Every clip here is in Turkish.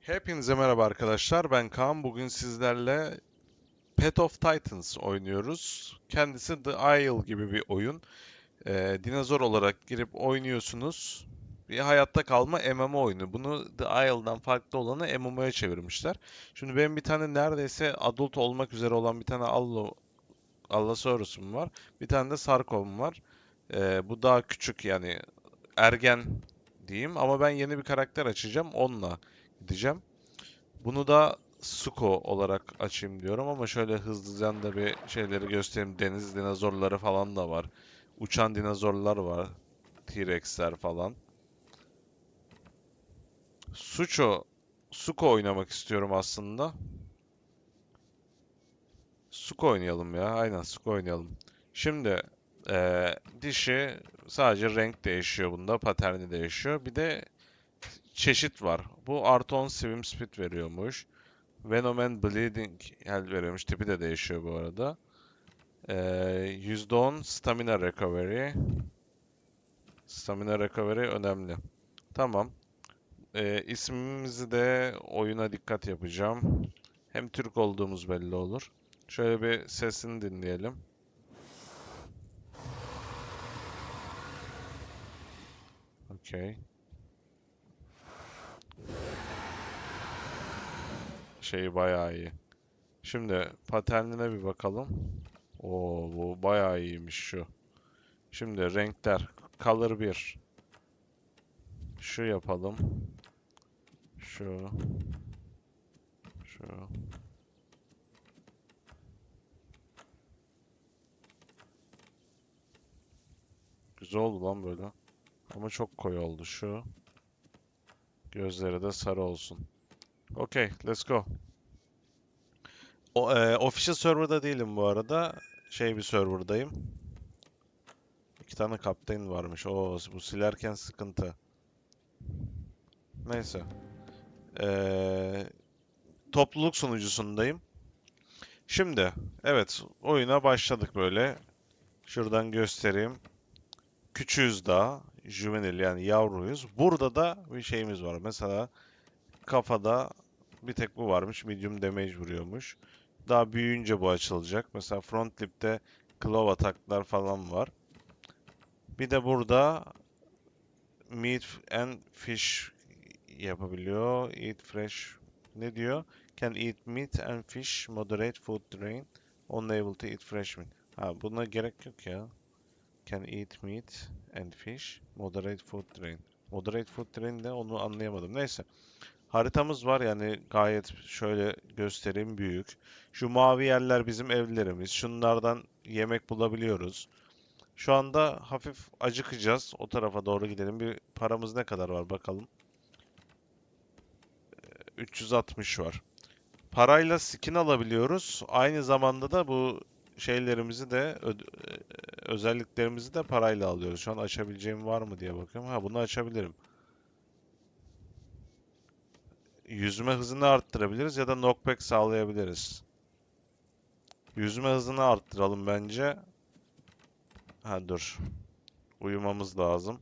Hepinize merhaba arkadaşlar. Ben Kaan. Bugün sizlerle Pet of Titans oynuyoruz. Kendisi The Isle gibi bir oyun. Ee, dinozor olarak girip oynuyorsunuz. Bir hayatta kalma MMO oyunu. Bunu The Isle'dan farklı olanı MMO'ya çevirmişler. Şimdi benim bir tane neredeyse adult olmak üzere olan bir tane Allo, Allosaurus'um var. Bir tane de Sarkov'um var. Ee, bu daha küçük yani ergen diyeyim. Ama ben yeni bir karakter açacağım. Onunla gideceğim. Bunu da Suko olarak açayım diyorum ama şöyle hızlıca da bir şeyleri göstereyim. Deniz dinozorları falan da var. Uçan dinozorlar var. T-Rex'ler falan. Suço, Suko oynamak istiyorum aslında. Suko oynayalım ya. Aynen Suko oynayalım. Şimdi eee, dişi sadece renk değişiyor bunda. Paterni değişiyor. Bir de çeşit var. Bu artı 10 swim speed veriyormuş. Venom and Bleeding health veriyormuş. Tipi de değişiyor bu arada. Ee, %10 stamina recovery. Stamina recovery önemli. Tamam. Ee, ismimizi de oyuna dikkat yapacağım. Hem Türk olduğumuz belli olur. Şöyle bir sesini dinleyelim. Okey. Şeyi bayağı iyi. Şimdi paternine bir bakalım. Oo bu bayağı iyiymiş şu. Şimdi renkler. Color 1. Şu yapalım. Şu. Şu. Güzel oldu lan böyle. Ama çok koyu oldu şu. Gözleri de sarı olsun. Okay, let's go. O, e, official server'da değilim bu arada. Şey bir server'dayım. İki tane kaptan varmış. O bu silerken sıkıntı. Neyse. E, topluluk sunucusundayım. Şimdi, evet oyuna başladık böyle. Şuradan göstereyim. Küçüğüz daha. Juvenil yani yavruyuz. Burada da bir şeyimiz var. Mesela kafada bir tek bu varmış. Medium damage vuruyormuş. Daha büyüyünce bu açılacak. Mesela front lip'te claw ataklar falan var. Bir de burada meat and fish yapabiliyor. Eat fresh. Ne diyor? Can eat meat and fish. Moderate food drain. Unable to eat fresh meat. Ha buna gerek yok ya. Can eat meat and fish. Moderate food drain. Moderate food drain de onu anlayamadım. Neyse. Haritamız var yani gayet şöyle göstereyim büyük. Şu mavi yerler bizim evlerimiz. Şunlardan yemek bulabiliyoruz. Şu anda hafif acıkacağız. O tarafa doğru gidelim. Bir paramız ne kadar var bakalım. Ee, 360 var. Parayla skin alabiliyoruz. Aynı zamanda da bu şeylerimizi de e, özelliklerimizi de parayla alıyoruz. Şu an açabileceğim var mı diye bakıyorum. Ha bunu açabilirim. Yüzme hızını arttırabiliriz ya da knockback sağlayabiliriz. Yüzme hızını arttıralım bence. Ha dur. Uyumamız lazım.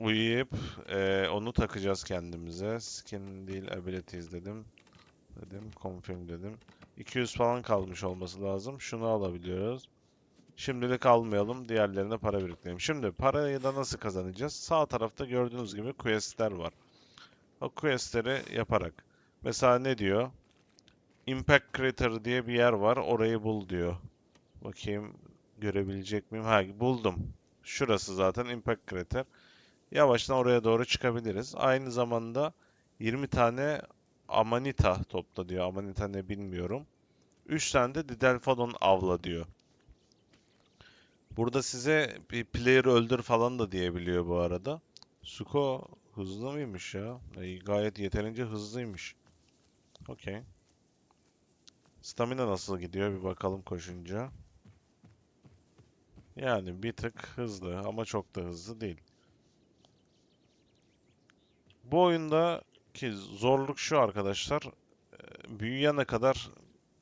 Uyuyup eee, onu takacağız kendimize. Skin değil abilities dedim. Dedim confirm dedim. 200 falan kalmış olması lazım. Şunu alabiliyoruz. Şimdilik almayalım. Diğerlerine para biriktirelim. Şimdi parayı da nasıl kazanacağız? Sağ tarafta gördüğünüz gibi questler var. O questleri yaparak. Mesela ne diyor? Impact Crater diye bir yer var. Orayı bul diyor. Bakayım görebilecek miyim? Ha buldum. Şurası zaten Impact Crater. Yavaştan oraya doğru çıkabiliriz. Aynı zamanda 20 tane Amanita topla diyor. Amanita ne bilmiyorum. 3 tane de Didelphodon avla diyor. Burada size bir player öldür falan da diyebiliyor bu arada. Suko hızlı mıymış ya? Ay, gayet yeterince hızlıymış. Okey. Stamina nasıl gidiyor bir bakalım koşunca. Yani bir tık hızlı ama çok da hızlı değil. Bu oyunda ki zorluk şu arkadaşlar. e, Büyüyene kadar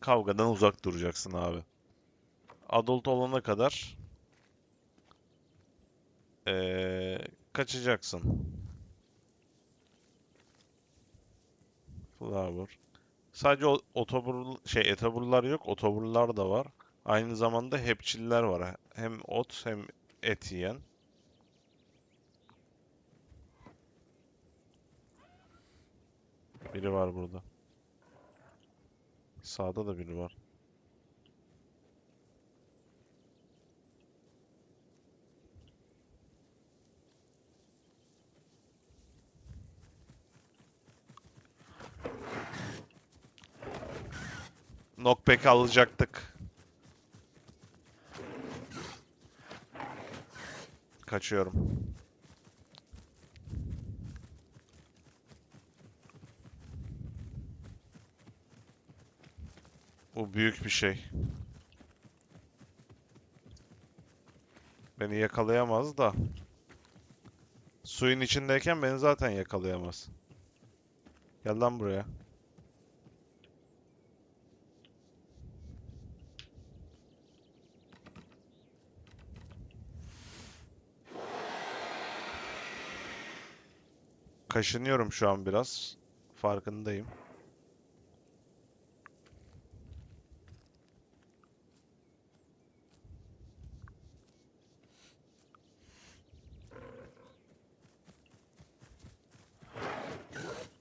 kavgadan uzak duracaksın abi. Adult olana kadar eee, kaçacaksın. Flower. Sadece otobur şey etaburlar yok, otoburlar da var. Aynı zamanda hepçiller var. Hem ot hem et yiyen. Biri var burada. Sağda da biri var. Knockback alacaktık. Kaçıyorum. Bu büyük bir şey. Beni yakalayamaz da. Suyun içindeyken beni zaten yakalayamaz. Gel lan buraya. Kaşınıyorum şu an biraz. Farkındayım.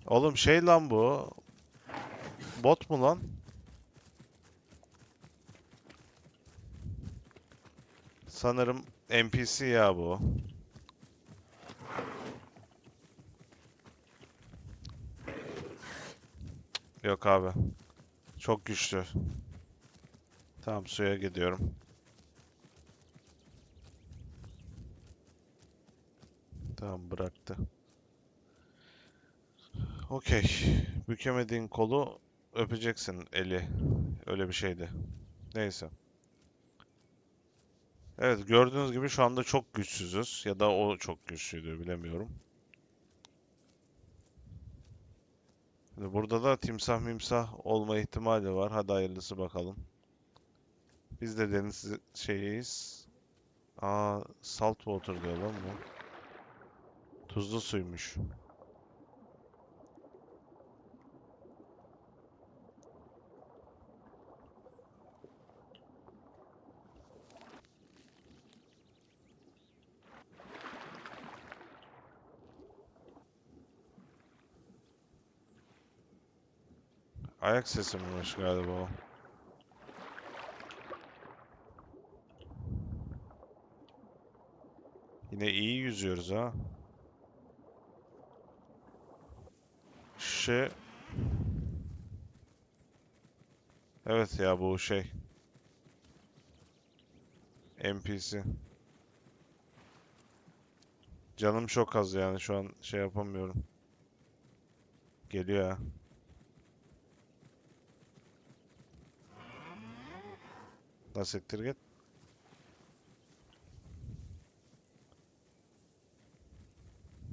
Oğlum şey lan bu. Bot mu lan? Sanırım NPC ya bu. Yok abi. Çok güçlü. Tamam suya gidiyorum. Tamam bıraktı. Okey. Bükemediğin kolu öpeceksin eli. Öyle bir şeydi. Neyse. Evet gördüğünüz gibi şu anda çok güçsüzüz. Ya da o çok güçlüydü bilemiyorum. Burada da timsah mimsah olma ihtimali var. Hadi hayırlısı bakalım. Biz de deniz şeyiyiz. Aa, salt water diyor lan bu. Tuzlu suymuş. Ayak sesi galiba o. Yine iyi yüzüyoruz ha. Şey... Evet ya bu şey. NPC. Canım çok az yani şu an şey yapamıyorum. Geliyor ya. Nasıl siktir git.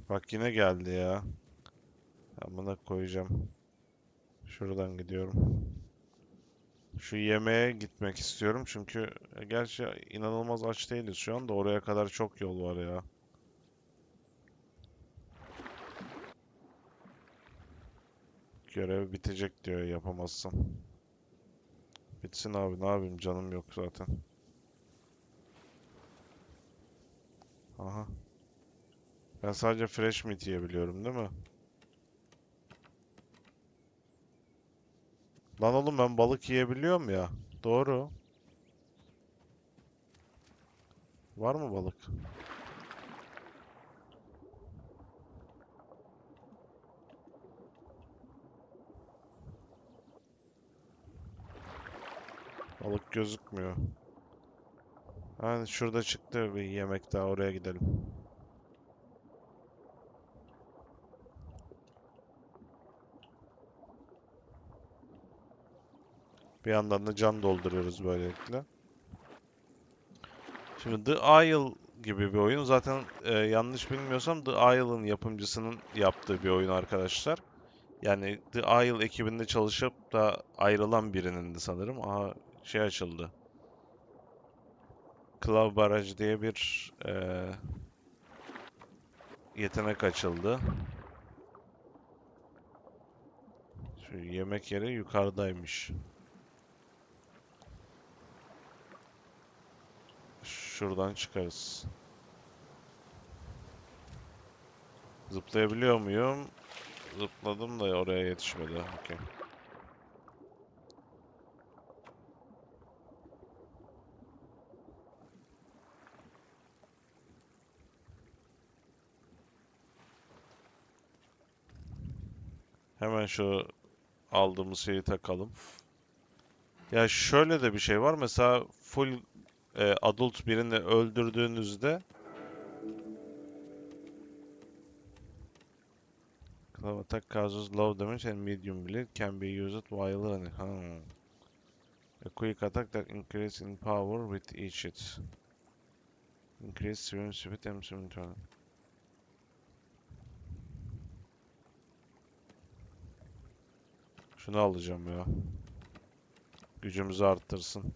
Bak yine geldi ya. Amına koyacağım. Şuradan gidiyorum. Şu yemeğe gitmek istiyorum çünkü e, gerçi inanılmaz aç değiliz şu anda. Oraya kadar çok yol var ya. Görev bitecek diyor yapamazsam. Bitsin abi ne yapayım canım yok zaten. Aha. Ben sadece fresh meat yiyebiliyorum değil mi? Lan oğlum ben balık yiyebiliyorum ya. Doğru. Var mı balık? Balık gözükmüyor. Yani şurada çıktı bir yemek daha oraya gidelim. Bir yandan da can dolduruyoruz böylelikle. Şimdi The Isle gibi bir oyun. Zaten e, yanlış bilmiyorsam The Isle'ın yapımcısının yaptığı bir oyun arkadaşlar. Yani The Isle ekibinde çalışıp da ayrılan birinin de sanırım. Aha şey açıldı. Claw Barrage diye bir e, yetenek açıldı. Şu yemek yeri yukarıdaymış. Şuradan çıkarız. Zıplayabiliyor muyum? Zıpladım da oraya yetişmedi. Okey. Hemen şu aldığımız şeyi takalım. Ya şöyle de bir şey var. Mesela full e, adult birini öldürdüğünüzde Claw attack causes low damage and medium bleed can be used while running. Ha. A quick attack that increases in power with each hit. Increase swim speed and swim turn. Şunu alacağım ya. Gücümüzü arttırsın.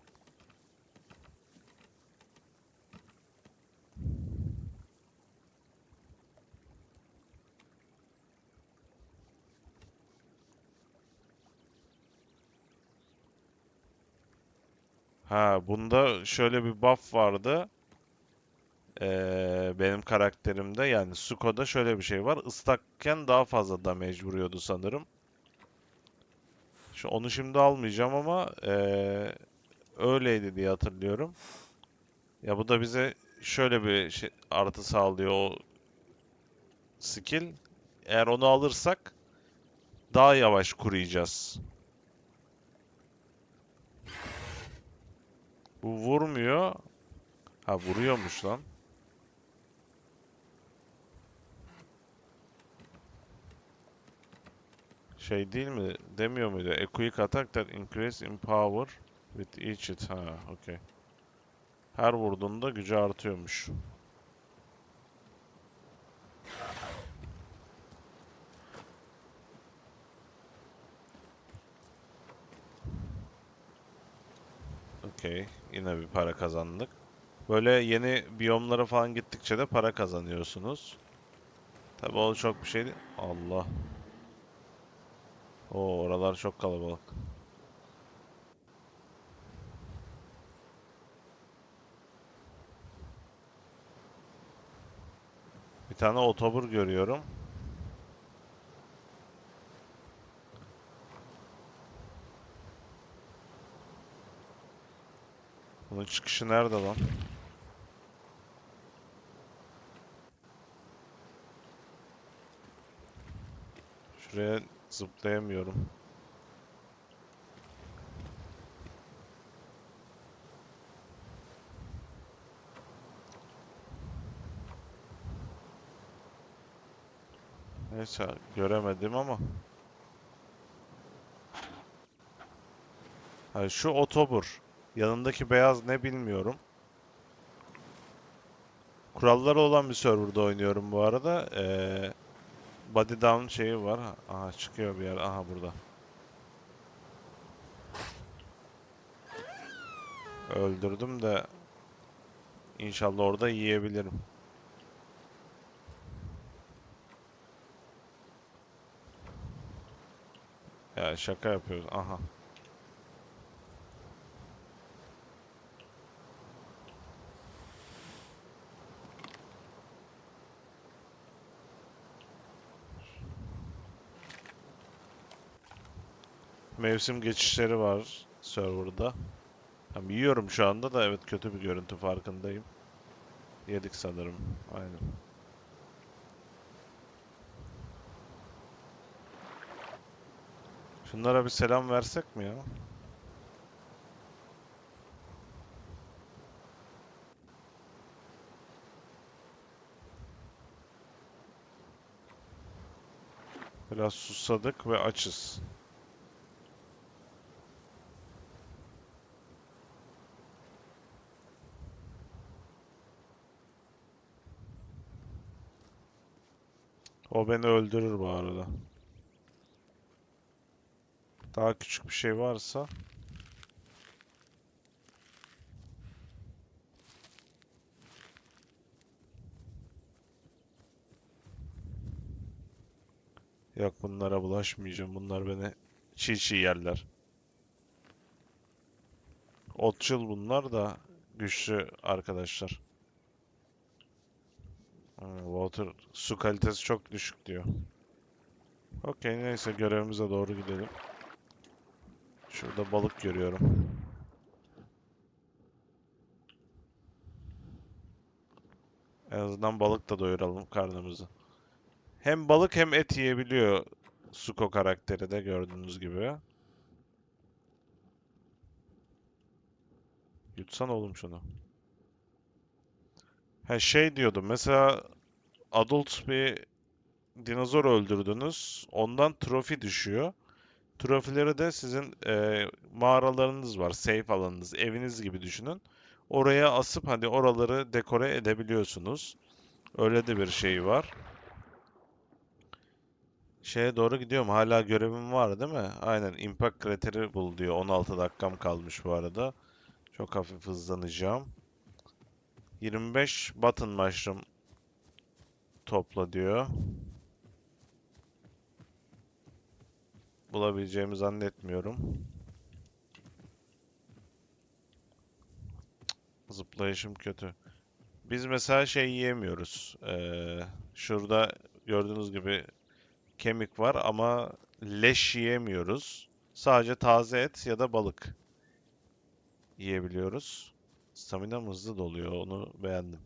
Ha, bunda şöyle bir buff vardı. Ee, benim karakterimde yani Suko'da şöyle bir şey var. Islakken daha fazla damage vuruyordu sanırım. Şu onu şimdi almayacağım ama ee, öyleydi diye hatırlıyorum. Ya bu da bize şöyle bir şey, artı sağlıyor o skill. Eğer onu alırsak daha yavaş kuruyacağız. Bu vurmuyor. Ha vuruyormuş lan. Şey değil mi? Demiyor muydu? A quick attack that increase in power with each hit. Ha, okey. Her vurduğunda gücü artıyormuş. Okey. Yine bir para kazandık. Böyle yeni biyomlara falan gittikçe de para kazanıyorsunuz. Tabi o çok bir şey değil. Allah. Oo, oralar çok kalabalık. Bir tane otobur görüyorum. Bunun çıkışı nerede lan? Şuraya zıplayamıyorum. Neyse göremedim ama. Ha, şu otobur. Yanındaki beyaz ne bilmiyorum. Kuralları olan bir serverda oynuyorum bu arada. Ee, body down şeyi var. Aha çıkıyor bir yer. Aha burada. Öldürdüm de inşallah orada yiyebilirim. Ya şaka yapıyoruz. Aha. Mevsim geçişleri var serverda. Tam yiyorum şu anda da evet kötü bir görüntü farkındayım. Yedik sanırım. Aynen. Şunlara bir selam versek mi ya? Biraz susadık ve açız. O beni öldürür bu arada. Daha küçük bir şey varsa Yok bunlara bulaşmayacağım. Bunlar beni çiğ çiğ yerler. Otçul bunlar da güçlü arkadaşlar. Water su kalitesi çok düşük diyor. Okey neyse görevimize doğru gidelim. Şurada balık görüyorum. En azından balık da doyuralım karnımızı. Hem balık hem et yiyebiliyor Suko karakteri de gördüğünüz gibi. Yutsan oğlum şunu. Ha şey diyordum mesela adult bir dinozor öldürdünüz. Ondan trofi düşüyor. Trofileri de sizin e, mağaralarınız var. Safe alanınız, eviniz gibi düşünün. Oraya asıp hani oraları dekore edebiliyorsunuz. Öyle de bir şey var. Şeye doğru gidiyorum. Hala görevim var değil mi? Aynen. Impact krateri bul diyor. 16 dakikam kalmış bu arada. Çok hafif hızlanacağım. 25 button mushroom topla diyor. Bulabileceğimi zannetmiyorum. Zıplayışım kötü. Biz mesela şey yiyemiyoruz. Ee, şurada gördüğünüz gibi kemik var ama leş yiyemiyoruz. Sadece taze et ya da balık yiyebiliyoruz. Staminam hızlı doluyor. Onu beğendim.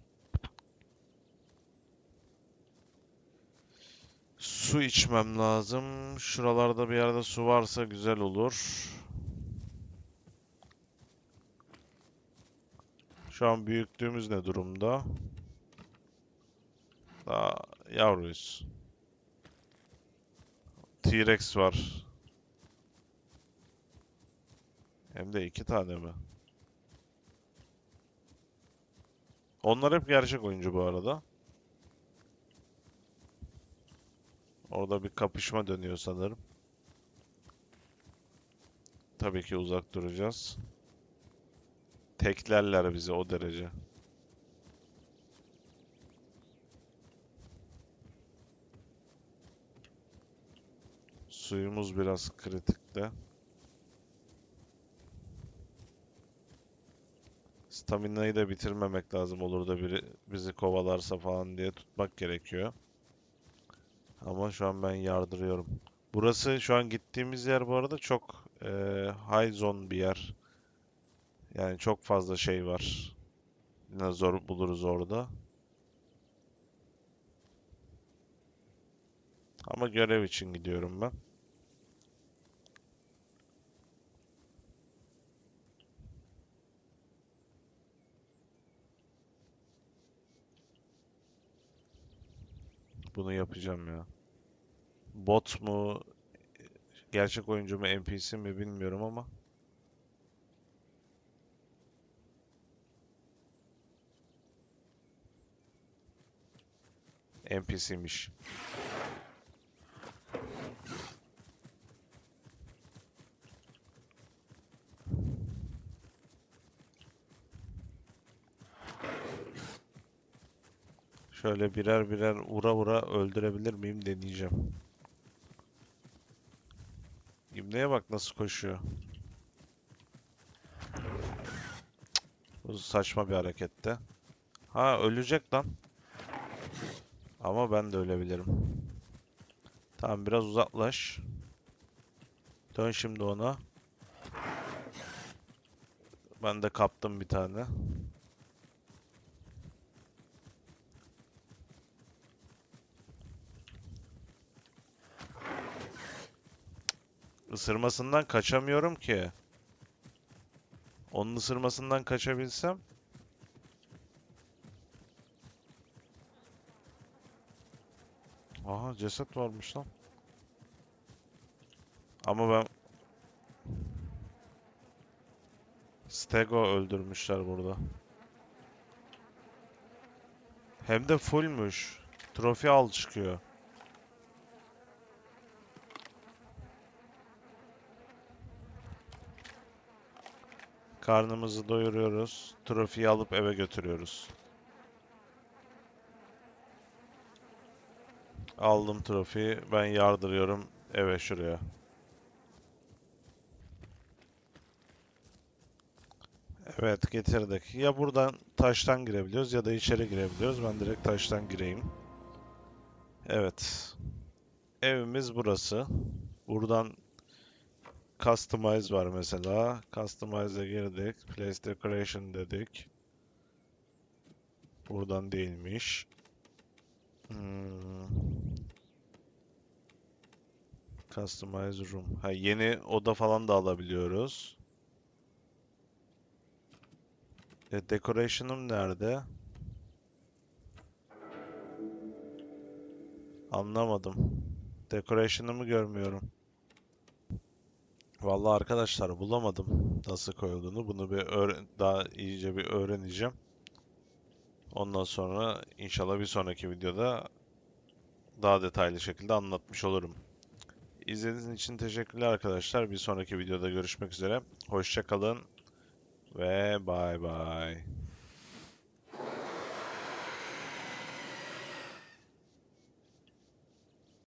Su içmem lazım. Şuralarda bir yerde su varsa güzel olur. Şu an büyüklüğümüz ne durumda? Daha yavruyuz. T-Rex var. Hem de iki tane mi? Onlar hep gerçek oyuncu bu arada. Orada bir kapışma dönüyor sanırım. Tabii ki uzak duracağız. Teklerler bizi o derece. Suyumuz biraz kritikte. Stamina'yı da bitirmemek lazım olur da biri bizi kovalarsa falan diye tutmak gerekiyor. Ama şu an ben yardırıyorum. Burası şu an gittiğimiz yer bu arada çok eee high zone bir yer. Yani çok fazla şey var. Yine zor buluruz orada. Ama görev için gidiyorum ben. Bunu yapacağım ya. Bot mu, gerçek oyuncu mu, NPC mi bilmiyorum ama. NPC'miş. Şöyle birer birer vura vura öldürebilir miyim deneyeceğim. İbneye bak nasıl koşuyor. Bu saçma bir harekette. Ha ölecek lan. Ama ben de ölebilirim. Tamam biraz uzaklaş. Dön şimdi ona. Ben de kaptım bir tane. Isırmasından kaçamıyorum ki. Onun ısırmasından kaçabilsem. Aha ceset varmış lan. Ama ben Stego öldürmüşler burada. Hem de fullmüş. Trofi al çıkıyor. Karnımızı doyuruyoruz. Trofiyi alıp eve götürüyoruz. Aldım trofiyi. Ben yardırıyorum eve şuraya. Evet getirdik. Ya buradan taştan girebiliyoruz ya da içeri girebiliyoruz. Ben direkt taştan gireyim. Evet. Evimiz burası. Buradan Customize var mesela. Customize'a girdik. Place Decoration dedik. Buradan değilmiş. Hmm. Customize room. Ha, yeni oda falan da alabiliyoruz. E, decoration'ım nerede? Anlamadım. Decoration'ımı görmüyorum. Vallahi arkadaşlar bulamadım nasıl koyulduğunu. Bunu bir daha iyice bir öğreneceğim. Ondan sonra inşallah bir sonraki videoda daha detaylı şekilde anlatmış olurum. İzlediğiniz için teşekkürler arkadaşlar. Bir sonraki videoda görüşmek üzere. Hoşça kalın ve bay bay.